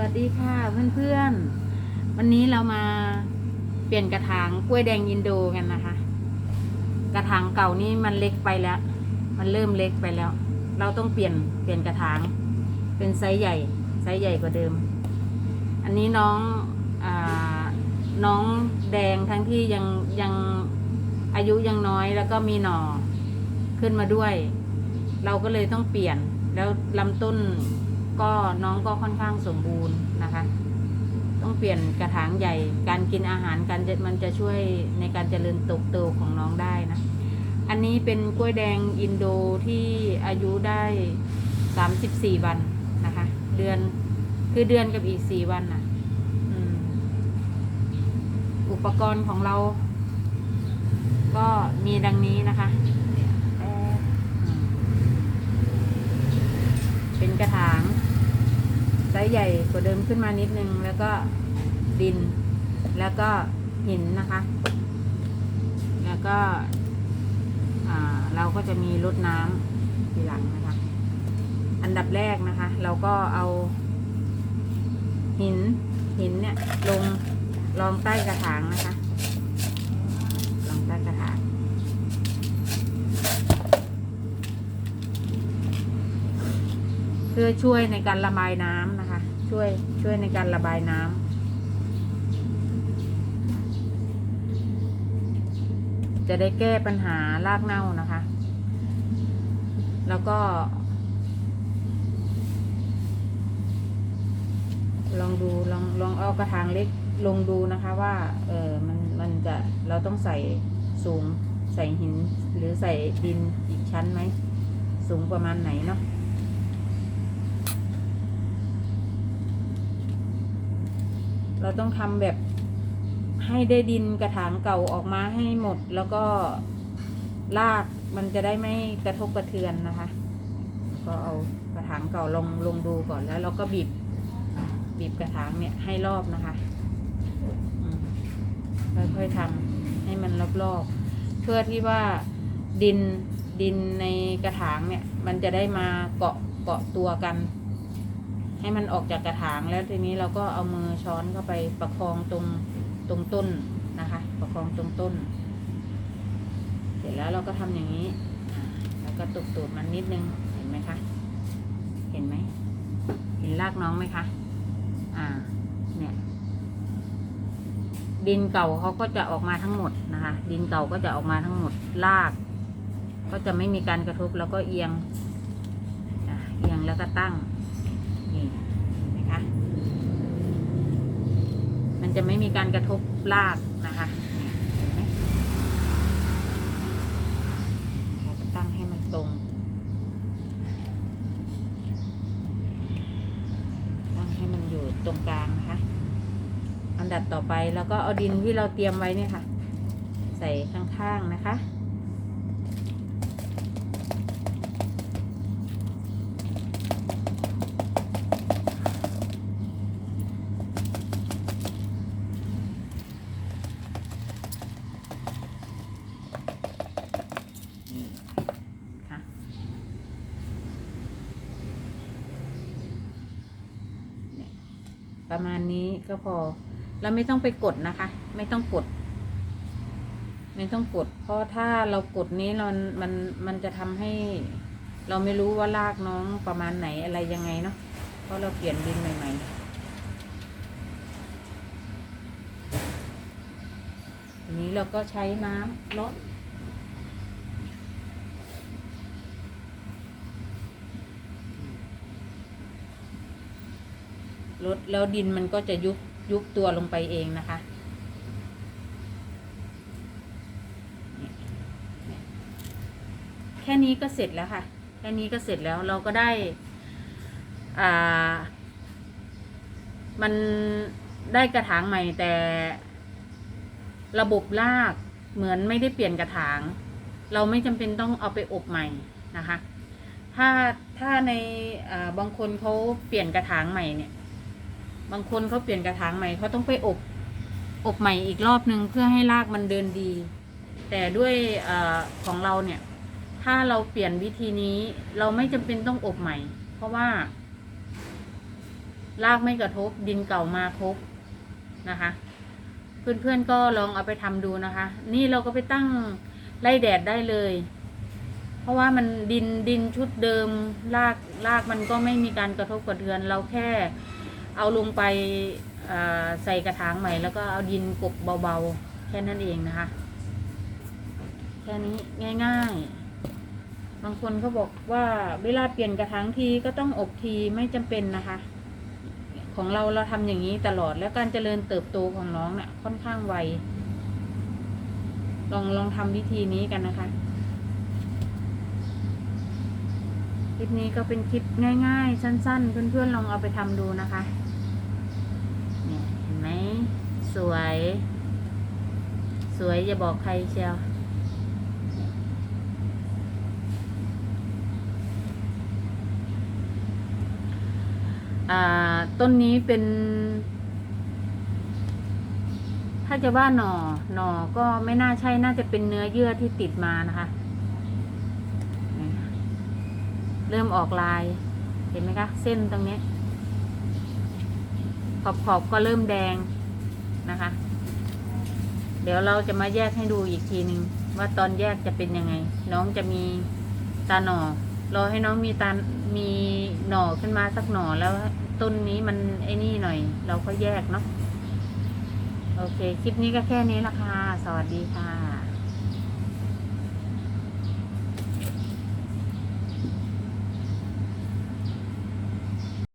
วัสดีค่ะเพื่อนๆ วันนี้เรามาเปลี่ยนกระถางกล้วยแดงอินโดกันนะคะ กระถางเก่านี่มันเล็กไปแล้ว มันเริ่มเล็กไปแล้ว เราต้องเปลี่ยนเปลี่ยนกระถาง เป็นไซส์ใหญ่ไซส์ใหญ่กว่าเดิม อันนี้น้องอน้องแดงทั้งที่ยังยังอายุยังน้อยแล้วก็มีหน่อขึ้นมาด้วย เราก็เลยต้องเปลี่ยนแล้วลำต้น ก็น้องก็ค่อนข้างสมบูรณ์นะคะ ต้องเปลี่ยนกระถางใหญ่ การกินอาหารการมันจะช่วยในการเจริญเติบโตของน้องได้นะ อันนี้เป็นกล้วยแดงอินโดที่อายุได้สามสิบสี่วันนะคะ เดือนคือเดือนกับอีกสี่วันน่ะอุปกรณ์ของเรา ก็มีดังนี้นะคะ เป็นกระถาง ส์ใหญ่กว่าเดิมขึ้นมานิดนึง แล้วก็ดิน แล้วก็หินนะคะ แล้วก็เราก็จะมีรดน้ำทีหลังนะคะ อันดับแรกนะคะ เราก็เอา หินหินเนี่ยลงรองใต้กระถางนะคะรองใต้กระถาง เพื่อช่วยในการระบายน้ำนะคะ ช่วยช่วยในการระบายน้ำจะได้แก้ปัญหารากเน่านะคะ แล้วก็ ลองดูลองลองเอากระถางเล็กลงดูนะคะว่า เออมันมันจะเราต้องใส่สูงใส่หินหรือใส่ดินอีกชั้นไหม สูงประมาณไหนเนาะ เราต้องทำแบบให้ได้ดินกระถางเก่าออกมาให้หมด แล้วก็ลากมันจะได้ไม่กระทบกระเทือนนะคะ ก็เอากระถางเก่าลงลงดูก่อนแล้ว เราก็บีบบีบกระถางเนี่ยให้รอบนะคะอืมค่อยๆทำให้มันรอบๆ เพื่อที่ว่าดินดินในกระถางเนี่ย มันจะได้มาเกาะเกาะตัวกัน ให้มันออกจากกระถางแล้วทีนี้เราก็เอามือช้อนเข้าไปประคองตรงตรงต้นนะคะ ประคองตรงต้น เสร็จแล้วเราก็ทำอย่างนี้แล้วก็ตุกตูดมันนิดนึงเห็นไหมคะ เห็นไหมเห็นรากน้องไหมคะ อ่า เนี่ย ดินเก่าเขาก็จะออกมาทั้งหมดนะคะ ดินเก่าก็จะออกมาทั้งหมดราก ก็จะไม่มีการกระทบแล้วก็เอียงเอียงแล้วก็ตั้ง นี่นไหมคะ มันจะไม่มีการกระทบรากนะคะเห็นไหมตั้งให้มันตรงตั้งให้มันอยู่ตรงกลางนะคะ อันดับต่อไปแล้วก็เอาดินที่เราเตรียมไว้เนี่ยค่ะ ใส่ข้างๆนะคะ นี่ค่ะ ประมาณนี้ก็พอ เราไม่ต้องไปกดนะคะ ไม่ต้องกด ไม่ต้องกด เพราะถ้าเรากดนี้เรามันมันจะทำให้ เราไม่รู้ว่าลากน้องประมาณไหนอะไรยังไงเนาะเพราะเราเปลี่ยนดินใหม่ ๆนี้เราก็ใช้น้ำลด ลดแล้วดินมันก็จะยุบยุบตัวลงไปเองนะคะแค่นี้ก็เสร็จแล้วค่ะ แค่นี้ก็เสร็จแล้วเราก็ได้อ่ามันได้กระถางใหม่แต่ระบบรากเหมือนไม่ได้เปลี่ยนกระถาง เราไม่จำเป็นต้องเอาไปอบใหม่นะคะ ถ้าถ้าในาบางคนเขาเปลี่ยนกระถางใหม่เนี่ย บางคนเขาเปลี่ยนกระถางใหม่เขาต้องไปอบ อบใหม่อีกรอบนึงเพื่อให้รากมันเดินดี แต่ด้วยอของเราเนี่ย ถ้าเราเปลี่ยนวิธีนี้ เราไม่จำเป็นต้องอบใหม่ เพราะว่า รากไม่กระทบดินเก่ามาครบนะคะ เพื่อนๆก็ลองเอาไปทำดูนะคะ นี่เราก็ไปตั้งไล่แดดได้เลย เพราะว่ามันดินดินชุดเดิมรากรากมันก็ไม่มีการกระทบกระเทือนเราแค่ เอาลงไปใส่กระถางใหม่ แล้วก็เอาดินกบเบาๆ แค่นั้นเองนะคะ แค่นี้ง่าย ๆ บางคนเขาบอกว่าเวลาเปลี่ยนกระถางทีก็ต้องอบทีไม่จำเป็นนะคะ ของเราเราทำอย่างนี้ตลอดแล้วการเจริญเติบโตของน้องเนี่ยค่อนข้างไวลองลองทำวิธีนี้กันนะคะ คลิปนี้ก็เป็นคลิปง่ายๆ สั้นๆ เพื่อนๆลองเอาไปทำดูนะคะ เนี่ยเห็นไหม สวย สวยอย่าบอกใครเชียวอ่าต้นนี้เป็น ถ้าจะว่าหน่อหน่อก็ไม่น่าใช่น่าจะเป็นเนื้อเยื่อที่ติดมานะคะ เริ่มออกลาย เห็นไหมคะ เส้นตรงนี้ ขอบขอบๆก็เริ่มแดง นะคะ เดี๋ยวเราจะมาแยกให้ดูอีกทีหนึ่งว่าตอนแยกจะเป็นยังไง น้องจะมีตาหน่อรอให้น้องมีตามีหน่อขึ้นมาสักหน่อแล้วต้นนี้มันไอ้นี่หน่อย เราก็แยกเนาะโอเค คลิปนี้ก็แค่นี้ละค่ะ สวัสดีค่ะ